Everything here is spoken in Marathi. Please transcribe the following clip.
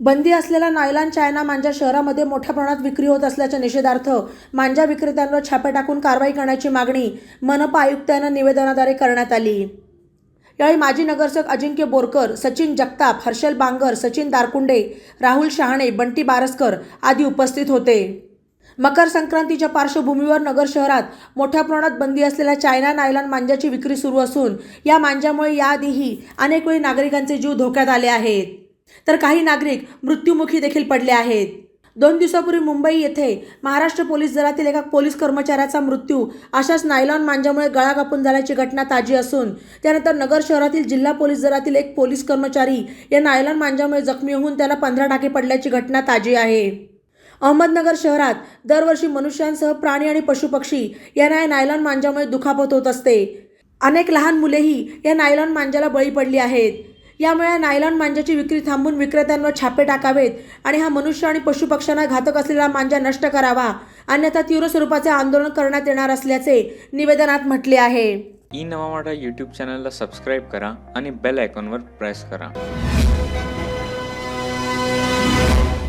बंदी असलेला नायलान चायना मांजा शहरामध्ये मोठ्या प्रमाणात विक्री होत असल्याच्या निषेधार्थ मांजा विक्रेत्यांवर छापे टाकून कारवाई करण्याची मागणी मनपा आयुक्तांना निवेदनाद्वारे करण्यात आली. यावेळी माजी नगरसेवक अजिंक्य बोरकर सचिन जगताप हर्षल बांगर सचिन दारकुंडे राहुल शहाणे बंटी बारसकर आदी उपस्थित होते. मकर संक्रांतीच्या पार्श्वभूमीवर नगर शहरात मोठ्या प्रमाणात बंदी असलेल्या चायना नायलॉन मांजाची विक्री सुरू असून या मांजामुळे याआधीही अनेक वेळी नागरिकांचे जीव धोक्यात आले आहेत. तर काही नागरिक मृत्युमुखी देखील पडले आहेत. दोन दिवसापूर्वी मुंबई येथे महाराष्ट्र पोलीस दलातील एका पोलीस कर्मचाऱ्याचा मृत्यू अशाच नायलॉन मांजामुळे गळा कापून झाल्याची घटना ताजी असून त्यानंतर नगर शहरातील जिल्हा पोलीस दलातील एक पोलीस कर्मचारी या नायलॉन मांजामुळे जखमी होऊन त्याला पंधरा टाके पडल्याची घटना ताजी आहे. अहमदनगर शहरात दरवर्षी मनुष्यांसह प्राणी आणि पशुपक्षी यांना या नायलॉन मांजामुळे दुखापत होत असते. अनेक लहान मुलेही या नायलॉन मांजाला बळी पडली आहेत. यामुळे नायलॉन मांजाची विक्री थांबून विक्रेत्यांवर छापे टाकावेत आणि हा मनुष्य आणि पशुपक्ष्यांना घातक असलेला मांजा नष्ट करावा अन्यथा तीव्र स्वरूपाचे आंदोलन करण्यात येणार असल्याचे निवेदनात म्हटले आहे. ई नवा यूट्यूब चॅनलला सबस्क्राईब करा आणि बेल आयकॉनवर प्रेस करा.